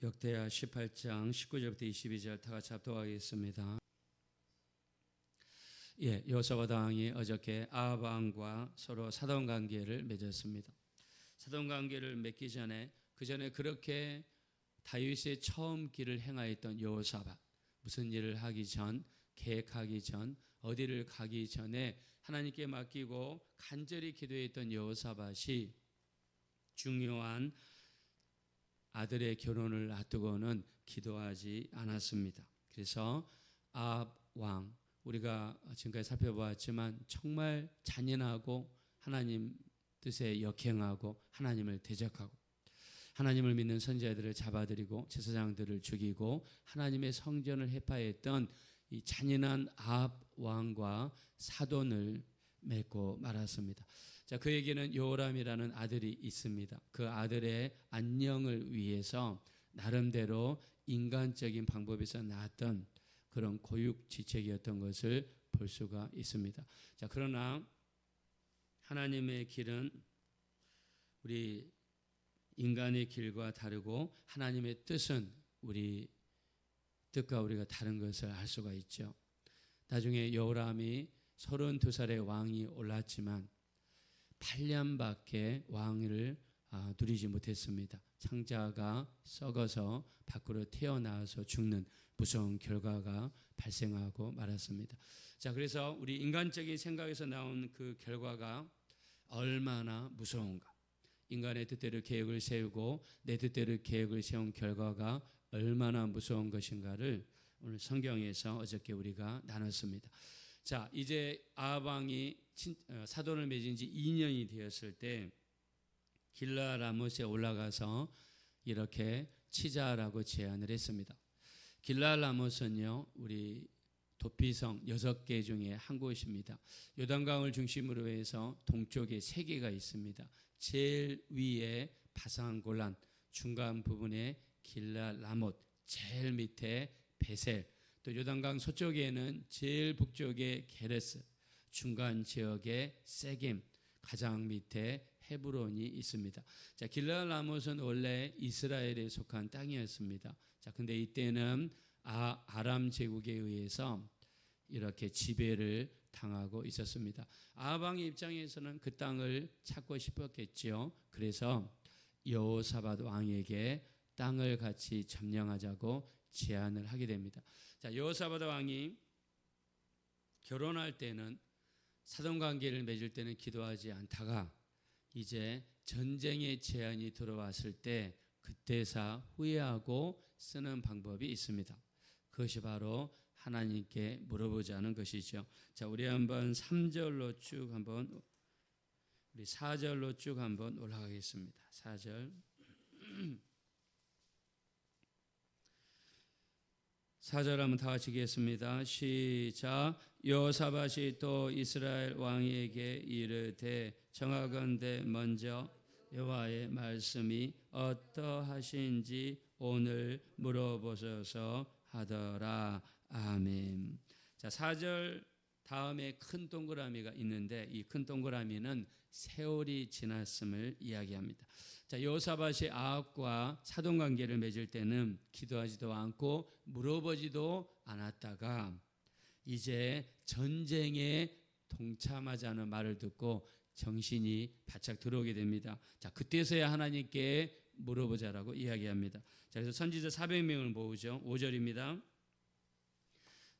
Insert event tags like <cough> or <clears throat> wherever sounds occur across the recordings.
역대하 18장 19절부터 22절 다 같이 합독하겠습니다. 예, 여호사밧 왕이 어저께 아합 왕과 서로 사돈 관계를 맺었습니다. 사돈 관계를 맺기 전에 그 전에 그렇게 다윗의 처음 길을 행하였던 여호사밧 무슨 일을 하기 전 계획하기 전 어디를 가기 전에 하나님께 맡기고 간절히 기도했던 여호사밧이 중요한 아들의 결혼을 앞두고는 기도하지 않았습니다. 그래서 아합 왕 우리가 지금까지 살펴보았지만 정말 잔인하고 하나님 뜻에 역행하고 하나님을 대적하고 하나님을 믿는 선지자들을 잡아들이고 제사장들을 죽이고 하나님의 성전을 해파했던 이 잔인한 아합 왕과 사돈을 맺고 말았습니다. 자, 그에게는 요람이라는 아들이 있습니다. 그 아들의 안녕을 위해서 나름대로 인간적인 방법에서 나왔던 그런 고육지책이었던 것을 볼 수가 있습니다. 자, 그러나 하나님의 길은 우리 인간의 길과 다르고 하나님의 뜻은 우리 뜻과 우리가 다른 것을 알 수가 있죠. 나중에 여호람이 32살의 왕이 올랐지만 8년밖에 왕위를 아, 누리지 못했습니다. 창자가 썩어서 밖으로 태어나서 죽는 무서운 결과가 발생하고 말았습니다. 자, 그래서 우리 인간적인 생각에서 나온 그 결과가 얼마나 무서운가. 인간의 뜻대로 계획을 세우고 내 뜻대로 계획을 세운 결과가 얼마나 무서운 것인가를 오늘 성경에서 어저께 우리가 나눴습니다. 자, 이제 아방이 어, 사돈을 맺은 지 2년이 되었을 때 길라 라못에 올라가서 이렇게 치자라고 제안을 했습니다. 길라 라못은요, 우리 도피성 여섯 개 중에 한 곳입니다. 요단강을 중심으로 해서 동쪽에 세 개가 있습니다. 제일 위에 바산 골란, 중간 부분에 길라 라못, 제일 밑에 베셀, 또 요단강 서쪽에는 제일 북쪽에 게레스, 중간 지역에 세겜, 가장 밑에 헤브론이 있습니다. 자, 길라 라못은 원래 이스라엘에 속한 땅이었습니다. 자, 근데 이때는 아, 아람 제국에 의해서 이렇게 지배를 당하고 있었습니다. 아방의 입장에서는 그 땅을 찾고 싶었겠지요. 그래서 여호사밧 왕에게 땅을 같이 점령하자고 제안을 하게 됩니다. 자, 여호사밧 왕이 결혼할 때는 사돈 관계를 맺을 때는 기도하지 않다가 이제 전쟁의 제안이 들어왔을 때 그때사 후회하고 쓰는 방법이 있습니다. 그것이 바로 하나님께 물어보자는 것이죠. 자, 우리 한번 3절로 쭉 한번 우리 4절로 쭉 한번 올라가겠습니다. 4절 <clears throat> 4절 한번 다 같이 읽겠습니다. 시작. 여사밧이 또 이스라엘 왕에게 이르되 정하건대 먼저 여호와의 말씀이 어떠하신지 오늘 물어보소서 하더라. 아멘. 자, 4절 다음에 큰 동그라미가 있는데 이 큰 동그라미는 세월이 지났음을 이야기합니다. 자, 요사밭이 아합과 사돈 관계를 맺을 때는 기도하지도 않고 물어보지도 않았다가 이제 전쟁에 동참하자는 말을 듣고 정신이 바짝 들어오게 됩니다. 자, 그때서야 하나님께 물어보자라고 이야기합니다. 자, 그래서 선지자 400명을 모으죠. 5절입니다.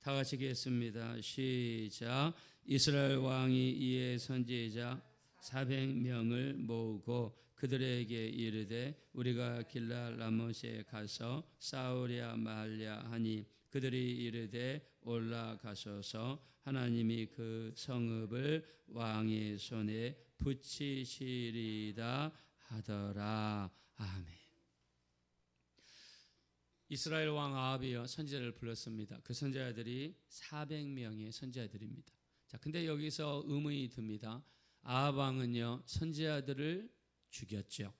다 같이 읽겠습니다. 시작. 이스라엘 왕이 이에 선지자 400명을 모으고 그들에게 이르되 우리가 길라 라못에 가서 싸우랴 말랴 하니 그들이 이르되 올라가소서 하나님이 그 성읍을 왕의 손에 붙이시리다 하더라. 아멘. 이스라엘 왕 아합이요 선지자를 불렀습니다. 그 선지자들이 400명의 선지자들입니다. 자, 근데 여기서 의문이 듭니다. 아합 왕은요 선지자들을 죽였죠.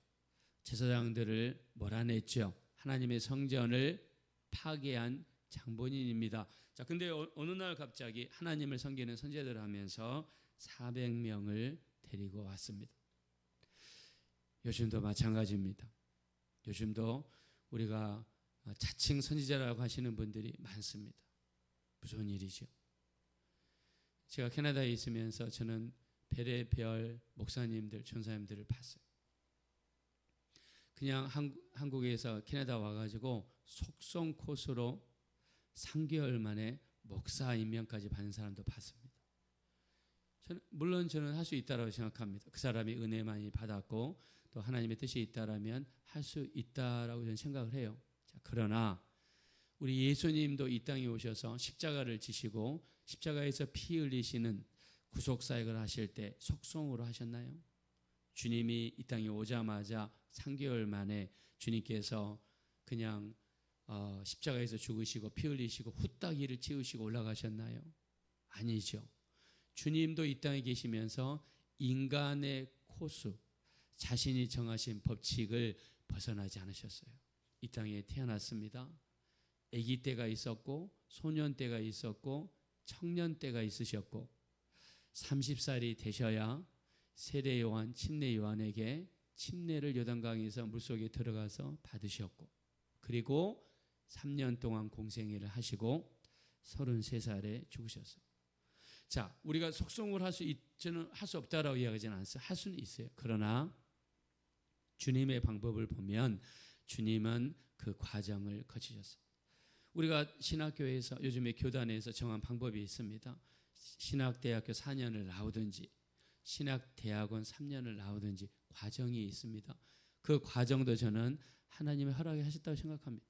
제사장들을 몰아냈죠. 하나님의 성전을 파괴한 장본인입니다. 자, 근데 어, 어느 날 갑자기 하나님을 섬기는 선지자들을 하면서 400명을 데리고 왔습니다. 요즘도 마찬가지입니다. 요즘도 우리가 자칭 선지자라고 하시는 분들이 많습니다. 무서운 일이죠. 제가 캐나다에 있으면서 저는 베레별 목사님들, 전사님들을 봤어요. 그냥 한국, 한국 에서 캐나다 와가지고 속성 코스로 3개월 만에 목사 임명까지 받는 사람도 봤습니다. 저는 물론 저는 할 수 있다라고 생각합니다. 그 사람이 은혜 많이 받았고 또 하나님의 뜻이 있다라면 할 수 있다라고 저는 생각을 해요. 자, 그러나 우리 예수님도 이 땅에 오셔서 십자가를 지시고 십자가에서 피 흘리시는 구속 사역을 하실 때 속성으로 하셨나요? 주님이 이 땅에 오자마자 3개월 만에 주님께서 그냥 어, 십자가에서 죽으시고 피 흘리시고 후딱 이를 치우시고 올라가셨나요? 아니죠. 주님도 이 땅에 계시면서 인간의 코스, 자신이 정하신 법칙을 벗어나지 않으셨어요. 이 땅에 태어났습니다. 아기 때가 있었고 소년 때가 있었고 청년 때가 있으셨고 30살이 되셔야 세례 요한, 침례 요한에게 침례를 요단강에서 물속에 들어가서 받으셨고 그리고 3년 동안 공생애를 하시고 33살에 죽으셨어요. 자, 우리가 속성을 할 수 있지는 할 수 없다라고 이야기하지는 않습니다. 할 수는 있어요. 그러나 주님의 방법을 보면 주님은 그 과정을 거치셨어요. 우리가 신학교에서 요즘에 교단에서 정한 방법이 있습니다. 신학대학교 4년을 나오든지 신학 대학원 3년을 나오든지 과정이 있습니다. 그 과정도 저는 하나님의 허락이 하셨다고 생각합니다.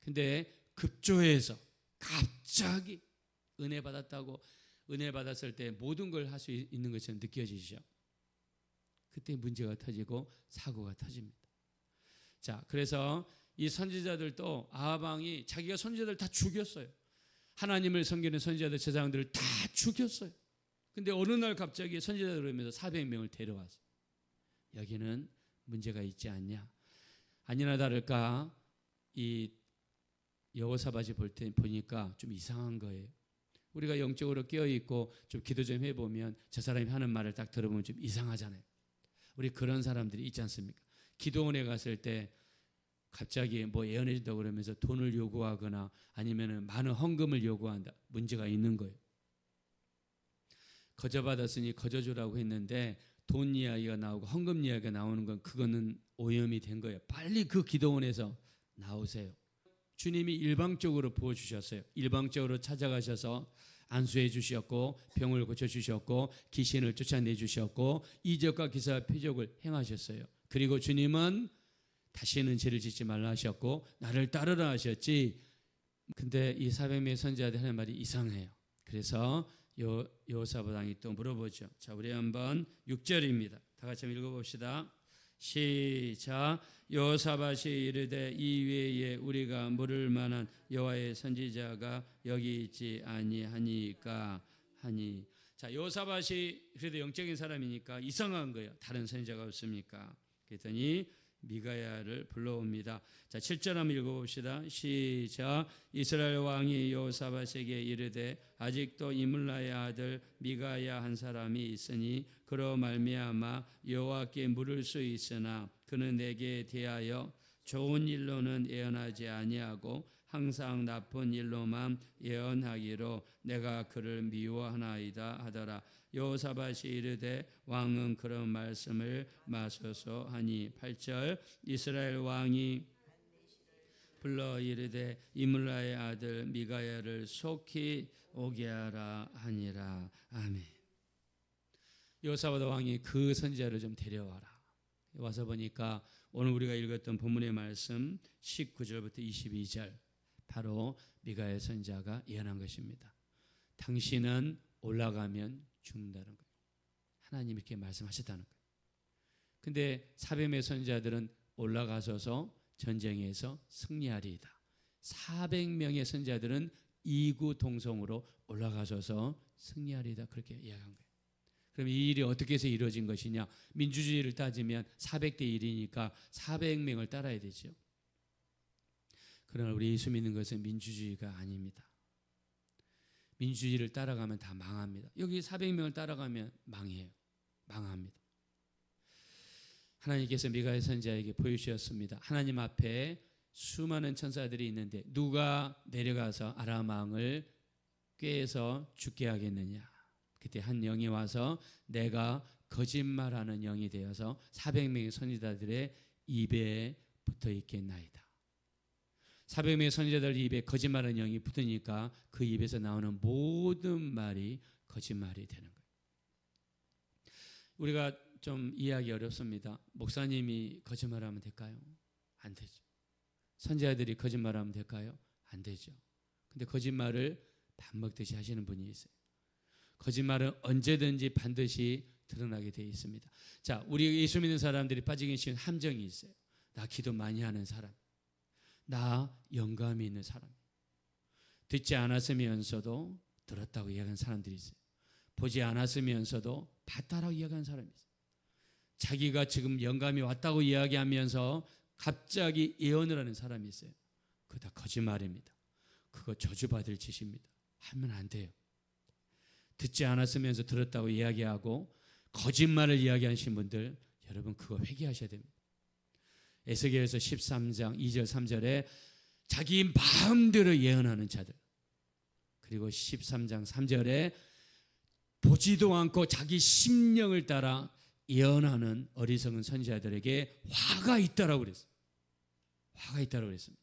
근데 급조해서 갑자기 은혜 받았다고 은혜 받았을 때 모든 걸 할 수 있는 것처럼 느껴지죠. 그때 문제가 터지고 사고가 터집니다. 자, 그래서 이 선지자들도 아방이 자기가 선지자들 다 죽였어요. 하나님을 섬기는 선지자들 제사장들을 다 죽였어요. 근데 어느 날 갑자기 선지자들 그러면서 400명을 데려왔어요. 여기는 문제가 있지 않냐? 아니나 다를까 이 여호사밧이 볼 때 보니까 좀 이상한 거예요. 우리가 영적으로 깨어 있고 좀 기도 좀 해보면 저 사람이 하는 말을 딱 들어보면 좀 이상하잖아요. 우리 그런 사람들이 있지 않습니까? 기도원에 갔을 때 갑자기 뭐 예언해 준다고 그러면서 돈을 요구하거나 아니면은 많은 헌금을 요구한다. 문제가 있는 거예요. 거저 받았으니 거저 주라고 했는데 돈 이야기가 나오고 헌금 이야기가 나오는 건 그거는 오염이 된 거예요. 빨리 그 기도원에서 나오세요. 주님이 일방적으로 부어 주셨어요. 일방적으로 찾아가셔서 안수해 주셨고 병을 고쳐 주셨고 귀신을 쫓아내 주셨고 이적과 기사 표적을 행하셨어요. 그리고 주님은 다시는 죄를 짓지 말라 하셨고 나를 따르라 하셨지. 근데 이 400명의 선지자들 하는 말이 이상해요. 그래서 요 요사바당이 또 물어보죠. 자, 우리 한번 6절입니다. 다 같이 한번 읽어 봅시다. 시작 요사밭이 이르되 이 외에 우리가 물을 만한 여호와의 선지자가 여기 있지 아니하니까 하니 자 요사밭이 그래도 영적인 사람이니까 이상한 거예요 다른 선지자가 없습니까 그랬더니 미가야를 불러옵니다. 자, 7절 한번 읽어봅시다. 시작. 이스라엘 왕이 요사밧에게 이르되 아직도 이물라의 아들 미가야 한 사람이 있으니 그로 말미암아 여호와께 물을 수 있으나 그는 내게 대하여 좋은 일로는 예언하지 아니하고 항상 나쁜 일로만 예언하기로 내가 그를 미워하나이다 하더라. 요사밭이 이르되 왕은 그런 말씀을 마소서 하니 8절 이스라엘 왕이 불러 이르되 이물라의 아들 미가야를 속히 오게 하라 하니라 아멘. 요사바다 왕이 그 선지자를 좀 데려와라. 와서 보니까 오늘 우리가 읽었던 본문의 말씀 19절부터 22절 바로 미가의 선자가 예언한 것입니다. 당신은 올라가면 죽는다는 거예요. 하나님 이렇게 말씀하셨다는 거예요. 근데 사뱀의 선자들은 올라가서서 전쟁에서 승리하리이다. 400명의 선자들은 이구 동성으로 올라가셔서 승리하리이다. 그렇게 이야기한 거예요. 그럼 이 일이 어떻게 해서 이루어진 것이냐? 민주주의를 따지면 400대 1이니까 400명을 따라야 되죠. 그러나 우리 예수 믿는 것은 민주주의가 아닙니다. 민주주의를 따라가면 다 망합니다. 여기 400명을 따라가면 망해요. 망합니다. 하나님께서 미가의 선자에게 보여주셨습니다. 하나님 앞에 수많은 천사들이 있는데 누가 내려가서 아람 왕을 꾀해서 죽게 하겠느냐? 그때 한 영이 와서 내가 거짓말하는 영이 되어서 400명의 선지자들의 입에 붙어 있겠나이다. 400명의 선지자들 입에 거짓말하는 영이 붙으니까 그 입에서 나오는 모든 말이 거짓말이 되는 거예요. 우리가 좀 이해하기 어렵습니다. 목사님이 거짓말하면 될까요? 안 되죠. 선지자들이 거짓말하면 될까요? 안 되죠. 근데 거짓말을 밥 먹듯이 하시는 분이 있어요. 거짓말은 언제든지 반드시 드러나게 되어 있습니다. 자, 우리 예수 믿는 사람들이 빠지기 쉬운 함정이 있어요. 나 기도 많이 하는 사람, 나 영감이 있는 사람, 듣지 않았으면서도 들었다고 이야기하는 사람들이 있어요. 보지 않았으면서도 봤다라고 이야기하는 사람이 있어요. 자기가 지금 영감이 왔다고 이야기하면서 갑자기 예언을 하는 사람이 있어요. 그거 다 거짓말입니다. 그거 저주받을 짓입니다. 하면 안 돼요. 듣지 않았으면서 들었다고 이야기하고 거짓말을 이야기하신 분들 여러분 그거 회개하셔야 됩니다. 에스겔서 13장 2절 3절에 자기 마음대로 예언하는 자들 그리고 13장 3절에 보지도 않고 자기 심령을 따라 예언하는 어리석은 선지자들에게 화가 있다라고 그랬어요. 화가 있다라고 그랬습니다.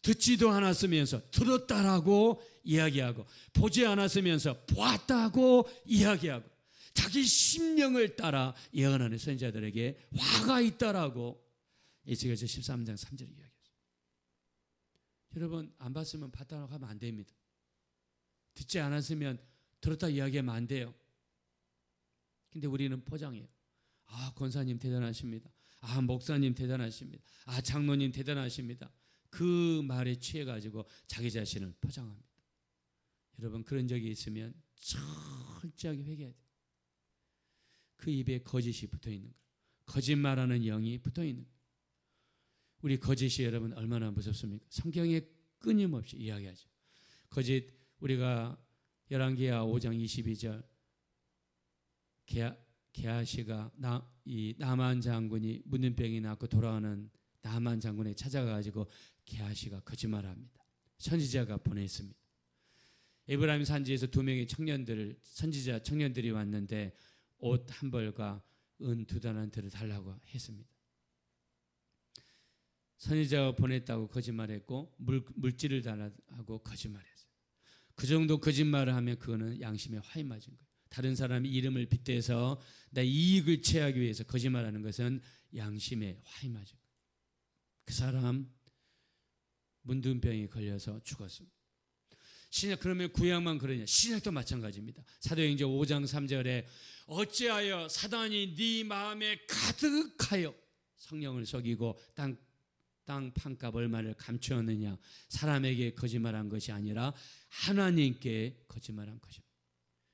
듣지도 않았으면서 들었다라고 이야기하고 보지 않았으면서 보았다고 이야기하고 자기 심령을 따라 예언하는 선지자들에게 화가 있다라고 에스겔서 13장 3절에 이야기했어요. 여러분 안 봤으면 봤다고 하면 안 됩니다. 듣지 않았으면 들었다 이야기하면 안 돼요. 근데 우리는 포장해요. 아, 권사님 대단하십니다. 아, 목사님 대단하십니다. 아, 장로님 대단하십니다. 그 말에 취해 가지고 자기 자신을 포장합니다. 여러분 그런 적이 있으면 철저하게 회개해야 돼요. 그 입에 거짓이 붙어 있는 거예요. 거짓말하는 영이 붙어 있는 거예요. 우리 거짓이 여러분 얼마나 무섭습니까? 성경에 끊임없이 이야기하죠. 거짓 우리가 열왕기하 5장 22절 게하, 게하시가 나, 이 나만 장군이 문둥병이 낫고 돌아오는 나만 장군에 찾아가지고 게하시가 거짓말합니다. 선지자가 보냈습니다. 에브라임 산지에서 두 명의 청년들 선지자 청년들이 왔는데 옷 한 벌과 은두 다란트를 달라고 했습니다. 선지자가 보냈다고 거짓말했고 물, 물질을 달라고 거짓말했어요. 그 정도 거짓말을 하면 그거는 양심에 화이 맞은 거예요. 다른 사람이 이름을 빗대서 내 이익을 취하기 위해서 거짓말하는 것은 양심에 화이 맞은 거예요. 그 사람 문둥병이 걸려서 죽었습니다. 신약 그러면 구약만 그러냐? 신약도 마찬가지입니다. 사도행전 5장 3절에 어찌하여 사단이 네 마음에 가득하여 성령을 속이고 땅, 땅 판값 얼마를 감추었느냐? 사람에게 거짓말한 것이 아니라 하나님께 거짓말한 것입니다.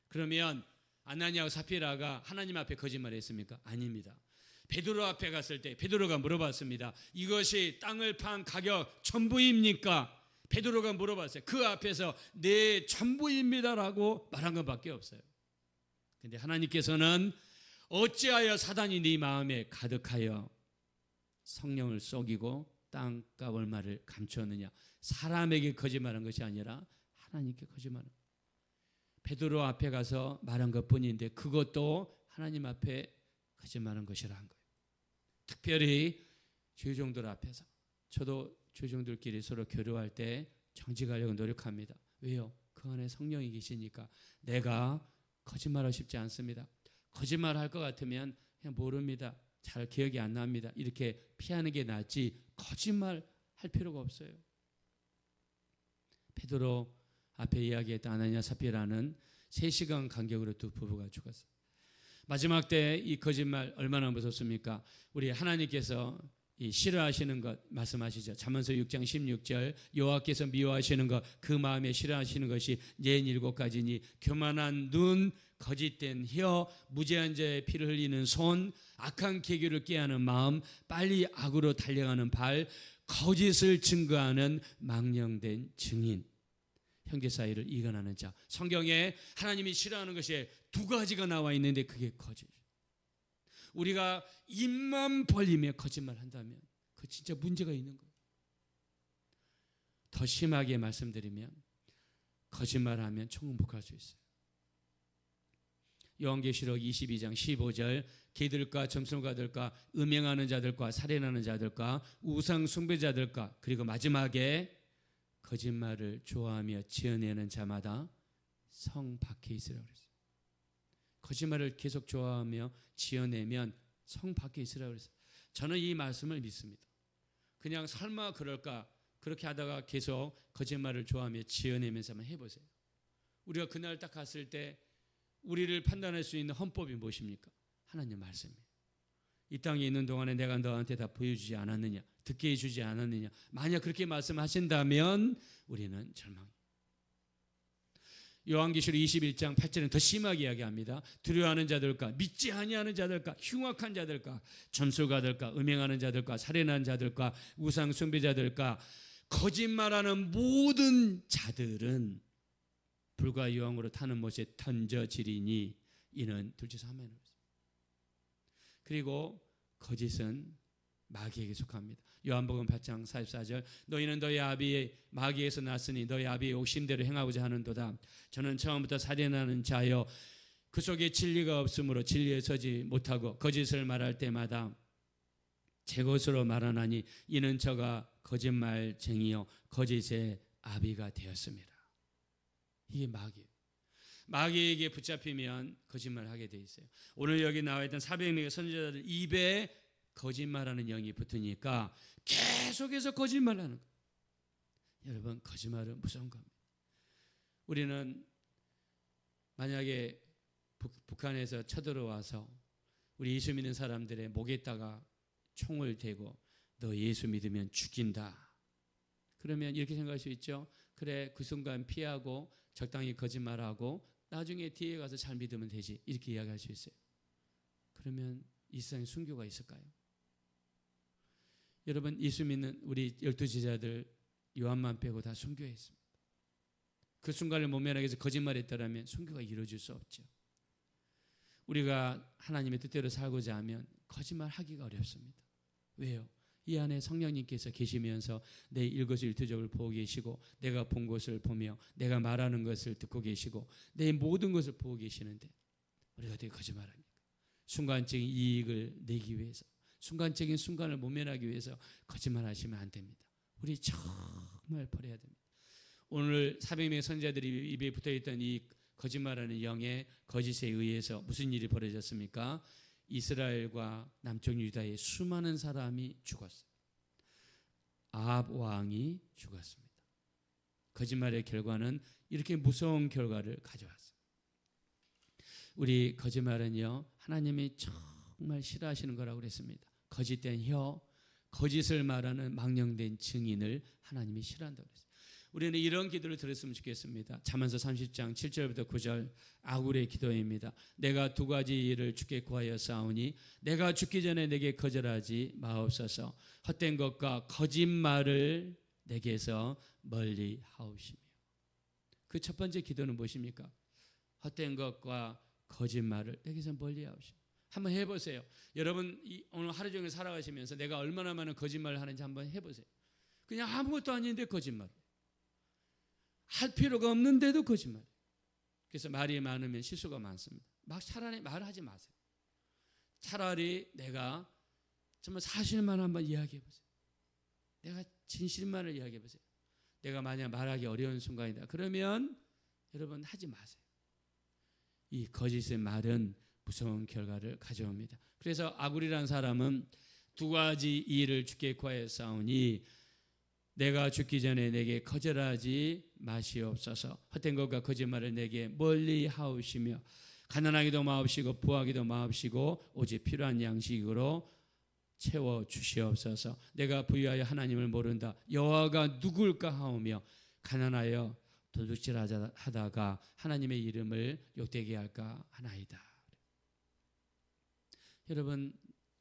그러면 아나니아와 사피라가 하나님 앞에 거짓말했습니까? 아닙니다. 베드로 앞에 갔을 때 베드로가 물어봤습니다. 이것이 땅을 판 가격 전부입니까? 베드로가 물어봤어요. 그 앞에서 네 전부입니다라고 말한 것밖에 없어요. 근데 하나님께서는 어찌하여 사단이 네 마음에 가득하여 성령을 속이고 땅값 얼마를 감추었느냐? 사람에게 거짓말한 것이 아니라 하나님께 거짓말한. 베드로 앞에 가서 말한 것뿐인데 그것도 하나님 앞에 거짓말한 것이라 한 거예요. 특별히 주종들 앞에서 저도 주종들끼리 서로 교류할 때 정직하려고 노력합니다. 왜요? 그 안에 성령이 계시니까 내가 거짓말하고 싶지 않습니다. 거짓말할 것 같으면 그냥 모릅니다. 잘 기억이 안 납니다. 이렇게 피하는 게 낫지 거짓말 할 필요가 없어요. 베드로 앞에 이야기했던 아나니아 사피라는 3시간 간격으로 두 부부가 죽었어요. 마지막 때 이 거짓말 얼마나 무섭습니까? 우리 하나님께서 이 싫어하시는 것 말씀하시죠. 잠언서 6장 16절 여호와께서 미워하시는 것 그 마음에 싫어하시는 것이 네 일곱 가지니 교만한 눈 거짓된 혀 무죄한 자의 피를 흘리는 손 악한 계교를 깨하는 마음 빨리 악으로 달려가는 발 거짓을 증거하는 망령된 증인 형제 사이를 이간하는 자. 성경에 하나님이 싫어하는 것이 두 가지가 나와 있는데 그게 거짓. 우리가 입만 벌리며 거짓말 한다면 그 진짜 문제가 있는 거예요. 더 심하게 말씀드리면 거짓말하면 총복할 수 있어요. 요한계시록 22장 15절 개들과 점술가들과 음행하는 자들과 살인하는 자들과 우상 숭배자들과 그리고 마지막에 거짓말을 좋아하며 지어내는 자마다 성 밖에 있으라 그랬어요. 거짓말을 계속 좋아하며 지어내면 성 밖에 있으라 그랬어요. 저는 이 말씀을 믿습니다. 그냥 설마 그럴까 그렇게 하다가 계속 거짓말을 좋아하며 지어내면서만 해보세요. 우리가 그날 딱 갔을 때 우리를 판단할 수 있는 헌법이 무엇입니까? 하나님 말씀이에요. 이 땅에 있는 동안에 내가 너한테 다 보여주지 않았느냐, 듣게 해주지 않았느냐. 만약 그렇게 말씀하신다면 우리는 절망. 요한계시록 21장 8절은 더 심하게 이야기합니다. 두려워하는 자들과 믿지 아니하는 자들과 흉악한 자들과 점술가들과 음행하는 자들과 살인하는 자들과 우상 숭배자들과 거짓말하는 모든 자들은 불과 유황으로 타는 못에 던져지리니 이는 둘째 사면을 그리고 거짓은 마귀에게 속합니다. 요한복음 8장 44절 너희는 너희 아비의 마귀에서 났으니 너희 아비의 욕심대로 행하고자 하는도다. 저는 처음부터 살인하는 자여 그 속에 진리가 없으므로 진리에 서지 못하고 거짓을 말할 때마다 제 것으로 말하나니 이는 저가 거짓말쟁이요 거짓의 아비가 되었습니다. 이게 마귀. 마귀에게 붙잡히면 거짓말하게 돼 있어요. 오늘 여기 나와 있던 400명의 선지자들 입에 거짓말하는 영이 붙으니까 계속해서 거짓말하는 거. 여러분 거짓말은 무서운 겁니다. 우리는 만약에 북, 한에서 쳐들어와서 우리 예수 믿는 사람들의 목에다가 총을 대고 너 예수 믿으면 죽인다. 그러면 이렇게 생각할 수 있죠. 그래 그 순간 피하고 적당히 거짓말하고 나중에 뒤에 가서 잘 믿으면 되지 이렇게 이야기할 수 있어요. 그러면 이 세상에 순교가 있을까요? 여러분 예수 믿는 우리 열두 제자들 요한만 빼고 다 순교했습니다. 그 순간을 모면하기 위해서 거짓말했다라면 순교가 이루어질 수 없죠. 우리가 하나님의 뜻대로 살고자 하면 거짓말하기가 어렵습니다. 왜요? 이 안에 성령님께서 계시면서 내 일거수일투족을 보고 계시고 내가 본 것을 보며 내가 말하는 것을 듣고 계시고 내 모든 것을 보고 계시는데 우리가 어떻게 거짓말합니까? 순간적인 이익을 내기 위해서 순간적인 순간을 모면하기 위해서 거짓말하시면 안 됩니다. 우리 정말 버려야 됩니다. 오늘 400명의 선자들이 입에 붙어 있던 이 거짓말하는 영의 거짓에 의해서 무슨 일이 벌어졌습니까? 이스라엘과 남쪽 유다의 수많은 사람이 죽었어요. 아합 왕이 죽었습니다. 거짓말의 결과는 이렇게 무서운 결과를 가져왔어요. 우리 거짓말은요 하나님이 정말 싫어하시는 거라고 그랬습니다. 거짓된 혀, 거짓을 말하는 망령된 증인을 하나님이 싫어한다고 그랬어요. 우리는 이런 기도를 들었으면 좋겠습니다. 잠언서 30장 7절부터 9절 아굴의 기도입니다. 내가 두 가지 일을 주께 구하여 싸우니 내가 죽기 전에 내게 거절하지 마옵소서. 헛된 것과 거짓말을 내게서 멀리 하옵시며. 그 첫 번째 기도는 무엇입니까? 헛된 것과 거짓말을 내게서 멀리 하옵시며. 한번 해보세요. 여러분 오늘 하루 종일 살아가시면서 내가 얼마나 많은 거짓말을 하는지 한번 해보세요. 그냥 아무것도 아닌데 거짓말. 할 필요가 없는데도 거짓말. 그래서 말이 많으면 실수가 많습니다. 막 차라리 말하지 마세요. 차라리 내가 정말 사실만 한번 이야기해 보세요. 내가 진실만을 이야기해 보세요. 내가 만약 말하기 어려운 순간이다. 그러면 여러분 하지 마세요. 이 거짓의 말은 무서운 결과를 가져옵니다. 그래서 아굴이라는 사람은 두 가지 일을 주께 구하여 싸우니 내가 죽기 전에 내게 거절하지 마시옵소서. 헛된 것과 거짓말을 내게 멀리 하옵시며 가난하기도 마옵시고 부하기도 마옵시고 오직 필요한 양식으로 채워 주시옵소서. 내가 부유하여 하나님을 모른다. 여호와가 누굴까 하오며 가난하여 도둑질하다가 하나님의 이름을 욕되게 할까 하나이다. 여러분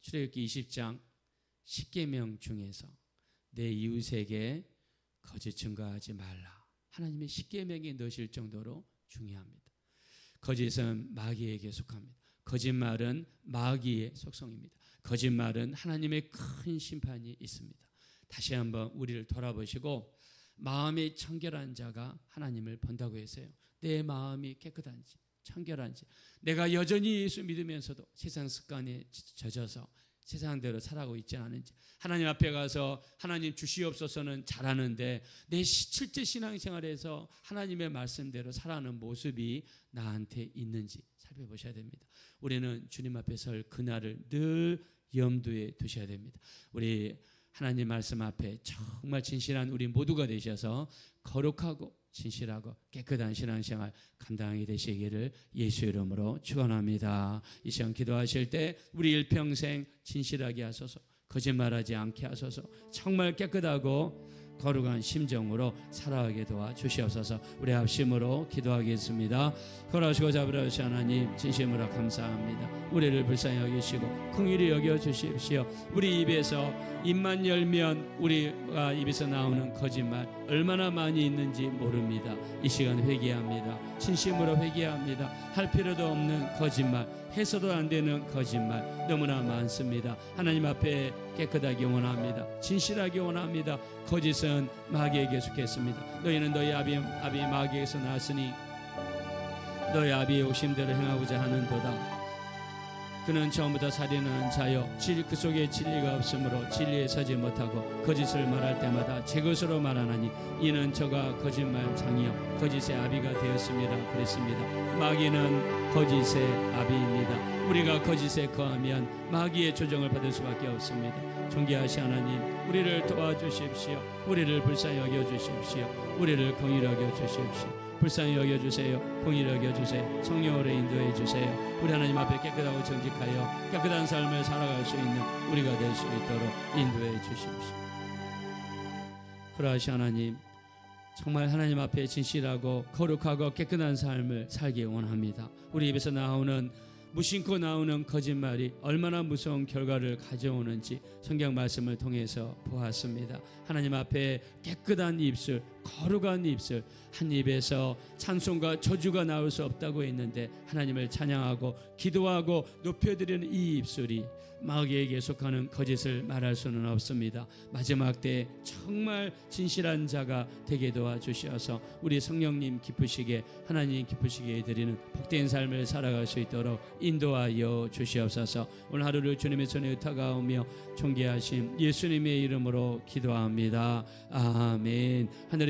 출애굽기 20장 10계명 중에서 내 이웃에게 거짓 증거하지 말라. 하나님의 십계명에 넣으실 정도로 중요합니다. 거짓은 마귀에게 속합니다. 거짓말은 마귀의 속성입니다. 거짓말은 하나님의 큰 심판이 있습니다. 다시 한번 우리를 돌아보시고 마음이 청결한 자가 하나님을 본다고 했어요. 내 마음이 깨끗한지 청결한지 내가 여전히 예수 믿으면서도 세상 습관에 젖어서 세상대로 살아가고 있지 않은지 하나님 앞에 가서 하나님 주시옵소서는 잘하는데 내 시- 실제 신앙생활에서 하나님의 말씀대로 살아가는 모습이 나한테 있는지 살펴보셔야 됩니다. 우리는 주님 앞에 설 그날을 늘 염두에 두셔야 됩니다. 우리 하나님 말씀 앞에 정말 진실한 우리 모두가 되셔서 거룩하고 진실하고 깨끗한 신앙생활 감당하게 되시기를 예수 이름으로 축원합니다. 이 시간 기도하실 때 우리 일평생 진실하게 하소서 거짓말하지 않게 하소서 정말 깨끗하고 거룩한 심정으로 살아가게 도와 주시옵소서 우리 합심으로 기도하겠습니다. 걸어시고 잡으라시 하나님 진심으로 감사합니다. 우리를 불쌍히 여기시고 긍휼히 여겨 주십시오. 우리 입에서 입만 열면 우리가 입에서 나오는 거짓말 얼마나 많이 있는지 모릅니다. 이 시간 회개합니다. 진심으로 회개합니다. 할 필요도 없는 거짓말, 해서도 안 되는 거짓말 너무나 많습니다. 하나님 앞에 깨끗하게 원합니다. 진실하게 원합니다. 거짓은 마귀에게 속했습니다. 너희는 너희 아비 아비 마귀에게서 나왔으니 너희 아비의 욕심대로 행하고자 하는 도다. 그는 처음부터 살인하는 자요 진- 그 속에 진리가 없으므로 진리에 서지 못하고 거짓을 말할 때마다 제 것으로 말하나니 이는 저가 거짓말 장이요 거짓의 아비가 되었습니다 그랬습니다 마귀는 거짓의 아비입니다 우리가 거짓에 거하면 마귀의 조정을 받을 수밖에 없습니다 존귀하시 하나님 우리를 도와주십시오 우리를 불쌍히 여겨 주십시오 우리를 긍휼히 여겨 주십시오 불쌍히 여겨주세요. 공의를 여겨주세요. 성령으로 인도해 주세요. 우리 하나님 앞에 깨끗하고 정직하여 깨끗한 삶을 살아갈 수 있는 우리가 될 수 있도록 인도해 주십시오. 그러하시 하나님, 정말 하나님 앞에 진실하고 거룩하고 깨끗한 삶을 살기 원합니다. 우리 입에서 나오는 무심코 나오는 거짓말이 얼마나 무서운 결과를 가져오는지 성경 말씀을 통해서 보았습니다. 하나님 앞에 깨끗한 입술, 거룩한 입술, 한 입에서 찬송과 저주가 나올 수 없다고 했는데 하나님을 찬양하고 기도하고 높여드리는 이 입술이 마귀에게 속하는 거짓을 말할 수는 없습니다. 마지막 때 정말 진실한 자가 되게 도와 주시어서 우리 성령님 기쁘시게 하나님 기쁘시게 드리는 복된 삶을 살아갈 수 있도록 인도하여 주시옵소서. 오늘 하루를 주님의 손에 의탁하오며 존귀하신 예수님의 이름으로 기도합니다. 아멘. 하늘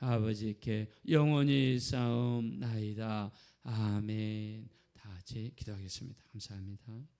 아버지께 영원히 싸움나이다. 아멘. 다 같이 기도하겠습니다. 감사합니다